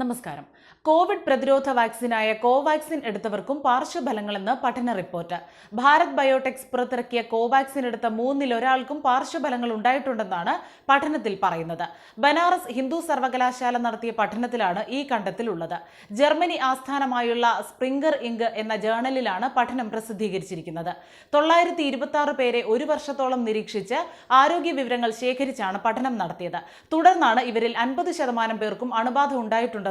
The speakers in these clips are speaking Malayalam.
നമസ്കാരം. കോവിഡ് പ്രതിരോധ വാക്സിനായ കോവാക്സിൻ എടുത്തവർക്കും പാർശ്വഫലങ്ങളെന്ന് പഠന റിപ്പോർട്ട്. ഭാരത് ബയോടെക്സ് പുറത്തിറക്കിയ കോവാക്സിൻ എടുത്ത മൂന്നിൽ ഒരാൾക്കും പാർശ്വഫലങ്ങൾ ഉണ്ടായിട്ടുണ്ടെന്നാണ് പഠനത്തിൽ പറയുന്നത്. ബനാറസ് ഹിന്ദു സർവകലാശാല നടത്തിയ പഠനത്തിലാണ് ഈ കണ്ടെത്തലുള്ളത്. ജർമ്മനി ആസ്ഥാനമായുള്ള സ്പ്രിംഗർ ഇങ്ക് എന്ന ജേണലിലാണ് പഠനം പ്രസിദ്ധീകരിച്ചിരിക്കുന്നത്. തൊള്ളായിരത്തി ഇരുപത്തി പേരെ ഒരു വർഷത്തോളം നിരീക്ഷിച്ച് ആരോഗ്യ വിവരങ്ങൾ ശേഖരിച്ചാണ് പഠനം നടത്തിയത്. തുടർന്നാണ് ഇവരിൽ അൻപത് ശതമാനം പേർക്കും അണുബാധ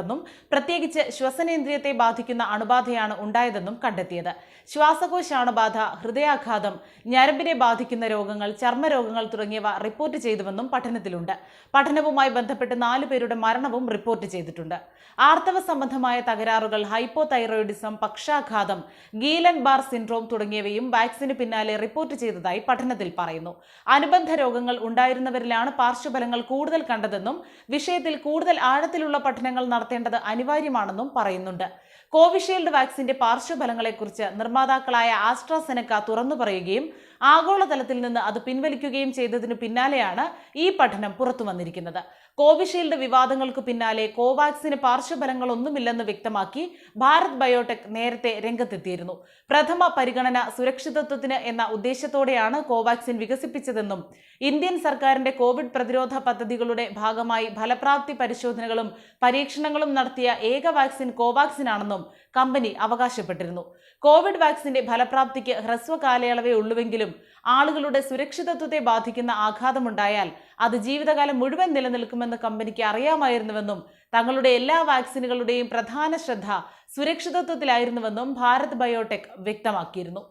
ഉണ്ടായിട്ടുണ്ടെന്നും പ്രത്യേകിച്ച് ശ്വസനേന്ദ്രിയത്തെ ബാധിക്കുന്ന അണുബാധയാണ് ഉണ്ടായതെന്നും കണ്ടെത്തിയത്. ശ്വാസകോശ അണുബാധ ഹൃദയാഘാതം ഞരമ്പിനെ ബാധിക്കുന്ന രോഗങ്ങൾ ചർമ്മരോഗങ്ങൾ തുടങ്ങിയവ റിപ്പോർട്ട് ചെയ്തുവെന്നും പഠനത്തിലുണ്ട്. പഠനവുമായി ബന്ധപ്പെട്ട് നാലു പേരുടെ മരണവും റിപ്പോർട്ട് ചെയ്തിട്ടുണ്ട്. ആർത്തവ സംബന്ധമായ തകരാറുകൾ ഹൈപ്പോ തൈറോയിഡിസം പക്ഷാഘാതം ഗീലൻ ബാർ സിൻഡ്രോം തുടങ്ങിയവയും വാക്സിന് പിന്നാലെ റിപ്പോർട്ട് ചെയ്തതായി പഠനത്തിൽ പറയുന്നു. അനുബന്ധ രോഗങ്ങൾ ഉണ്ടായിരുന്നവരിലാണ് പാർശ്വഫലങ്ങൾ കൂടുതൽ കണ്ടതെന്നും വിഷയത്തിൽ കൂടുതൽ ആഴത്തിലുള്ള പഠനങ്ങൾ നടത്തേണ്ടത് അനിവാര്യമാണെന്നും പറയുന്നുണ്ട്. കോവിഷീൽഡ് വാക്സിന്റെ പാർശ്വഫലങ്ങളെക്കുറിച്ച് നിർമ്മാതാക്കളായ ആസ്ട്രാസെനക്ക തുറന്നു പറയുകയും ആഗോളതലത്തിൽ നിന്ന് അത് പിൻവലിക്കുകയും ചെയ്തതിനു പിന്നാലെയാണ് ഈ പഠനം പുറത്തു വന്നിരിക്കുന്നത്. കോവിഷീൽഡ് വിവാദങ്ങൾക്ക് പിന്നാലെ കോവാക്സിന് പാർശ്വഫലങ്ങളൊന്നുമില്ലെന്ന് വ്യക്തമാക്കി ഭാരത് ബയോടെക് നേരത്തെ രംഗത്തെത്തിയിരുന്നു. പ്രഥമ പരിഗണന സുരക്ഷിതത്വത്തിന് എന്ന ഉദ്ദേശത്തോടെയാണ് കോവാക്സിൻ വികസിപ്പിച്ചതെന്നും ഇന്ത്യൻ സർക്കാരിന്റെ കോവിഡ് പ്രതിരോധ പദ്ധതികളുടെ ഭാഗമായി ഫലപ്രാപ്തി പരിശോധനകളും പരീക്ഷണങ്ങളും നടത്തിയ ഏക വാക്സിൻ കോവാക്സിൻ ആണെന്നും കമ്പനി അവകാശപ്പെട്ടിരുന്നു. കോവിഡ് വാക്സിന്റെ ഫലപ്രാപ്തിക്ക് ഹ്രസ്വ കാലയളവേ ഉള്ളുവെങ്കിലും ആളുകളുടെ സുരക്ഷിതത്വത്തെ ബാധിക്കുന്ന ആഘാതമുണ്ടായാൽ അത് ജീവിതകാലം മുഴുവൻ നിലനിൽക്കുമെന്ന് കമ്പനിക്ക് അറിയാമായിരുന്നുവെന്നും തങ്ങളുടെ എല്ലാ വാക്സിനുകളുടെയും പ്രധാന ശ്രദ്ധ സുരക്ഷിതത്വത്തിലായിരുന്നുവെന്നും ഭാരത് ബയോടെക് വ്യക്തമാക്കിയിരുന്നു.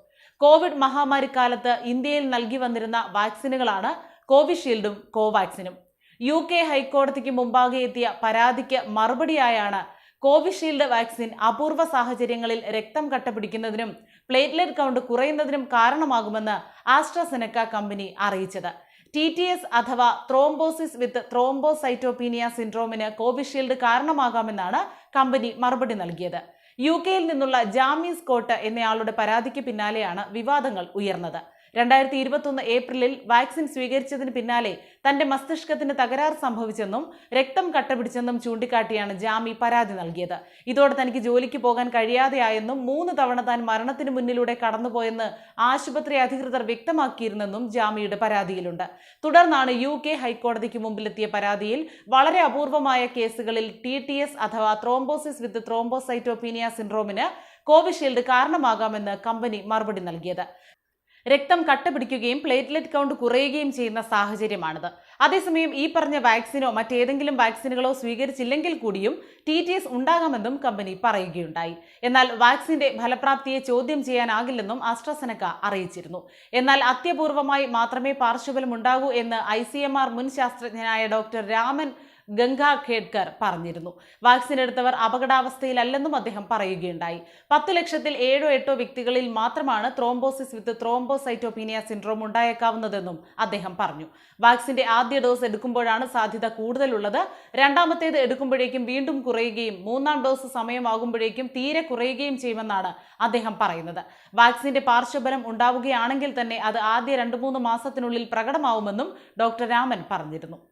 കോവിഡ് മഹാമാരിക്കാലത്ത് ഇന്ത്യയിൽ നൽകി വന്നിരുന്ന വാക്സിനുകളാണ് കോവിഷീൽഡും കോവാക്സിനും. യു കെ ഹൈക്കോടതിക്ക് മുമ്പാകെ എത്തിയ പരാതിക്ക് മറുപടിയായാണ് കോവിഷീൽഡ് വാക്സിൻ അപൂർവ സാഹചര്യങ്ങളിൽ രക്തം കട്ടപിടിക്കുന്നതിനും പ്ലേറ്റ്ലെറ്റ് കൗണ്ട് കുറയുന്നതിനും കാരണമാകുമെന്ന് ആസ്ട്രസെനക്ക കമ്പനി അറിയിച്ചത്. ടി ടി എസ് അഥവാ ത്രോംബോസിസ് വിത്ത് ത്രോംബോസൈറ്റോപീനിയ സിൻഡ്രോമിന് കോവിഷീൽഡ് കാരണമാകാമെന്നാണ് കമ്പനി മറുപടി നൽകിയത്. യു കെയിൽ നിന്നുള്ള ജാമീസ് കോട്ട് എന്നയാളുടെ പരാതിക്ക് പിന്നാലെയാണ് വിവാദങ്ങൾ ഉയർന്നത്. രണ്ടായിരത്തി ഇരുപത്തൊന്ന് ഏപ്രിലിൽ വാക്സിൻ സ്വീകരിച്ചതിന് പിന്നാലെ തന്റെ മസ്തിഷ്കത്തിന് തകരാർ സംഭവിച്ചെന്നും രക്തം കട്ടപിടിച്ചെന്നും ചൂണ്ടിക്കാട്ടിയാണ് ജാമി പരാതി നൽകിയത്. ഇതോടെ തനിക്ക് ജോലിക്ക് പോകാൻ കഴിയാതെയായെന്നും മൂന്ന് തവണ താൻ മരണത്തിന് മുന്നിലൂടെ കടന്നുപോയെന്ന് ആശുപത്രി അധികൃതർ വ്യക്തമാക്കിയിരുന്നെന്നും ജാമിയുടെ പരാതിയിലുണ്ട്. തുടർന്നാണ് യു കെ ഹൈക്കോടതിക്ക് മുമ്പിലെത്തിയ പരാതിയിൽ വളരെ അപൂർവമായ കേസുകളിൽ ടി ടി എസ് അഥവാ ത്രോംബോസിസ് വിത്ത് ത്രോംബോസൈറ്റോപീനിയ സിൻഡ്രോമിന് കോവിഷീൽഡ് കാരണമാകാമെന്ന് കമ്പനി മറുപടി നൽകിയത്. രക്തം കട്ട പിടിക്കുകയും പ്ലേറ്റ്ലെറ്റ് കൗണ്ട് കുറയുകയും ചെയ്യുന്ന സാഹചര്യമാണിത്. അതേസമയം ഈ പറഞ്ഞ വാക്സിനോ മറ്റേതെങ്കിലും വാക്സിനുകളോ സ്വീകരിച്ചില്ലെങ്കിൽ കൂടിയും ടി ടി എസ് ഉണ്ടാകാമെന്നും കമ്പനി പറയുകയുണ്ടായി. എന്നാൽ വാക്സിന്റെ ഫലപ്രാപ്തിയെ ചോദ്യം ചെയ്യാനാകില്ലെന്നും ആസ്ട്രസെനക്ക അറിയിച്ചിരുന്നു. എന്നാൽ അത്യപൂർവമായി മാത്രമേ പാർശ്വഫലം ഉണ്ടാകൂ എന്ന് ഐ മുൻ ശാസ്ത്രജ്ഞനായ ഡോക്ടർ രാമൻ ഗംഗ ഖേഡ്കർ പറഞ്ഞിരുന്നു. വാക്സിൻ എടുത്തവർ അപകടാവസ്ഥയിലല്ലെന്നും അദ്ദേഹം പറയുകയുണ്ടായി. പത്ത് ലക്ഷത്തിൽ ഏഴോ എട്ടോ വ്യക്തികളിൽ മാത്രമാണ് ത്രോംബോസിസ് വിത്ത് ത്രോംബോസൈറ്റോപീനിയ സിൻഡ്രോം ഉണ്ടായേക്കാവുന്നതെന്നും അദ്ദേഹം പറഞ്ഞു. വാക്സിന്റെ ആദ്യ ഡോസ് എടുക്കുമ്പോഴാണ് സാധ്യത കൂടുതലുള്ളത്. രണ്ടാമത്തേത് എടുക്കുമ്പോഴേക്കും വീണ്ടും കുറയുകയും മൂന്നാം ഡോസ് സമയമാകുമ്പോഴേക്കും തീരെ കുറയുകയും ചെയ്യുമെന്നാണ് അദ്ദേഹം പറയുന്നത്. വാക്സിന്റെ പാർശ്വഫലം ഉണ്ടാവുകയാണെങ്കിൽ തന്നെ അത് ആദ്യ രണ്ട് മൂന്ന് മാസത്തിനുള്ളിൽ പ്രകടമാവുമെന്നും ഡോക്ടർ രാമൻ പറഞ്ഞിരുന്നു.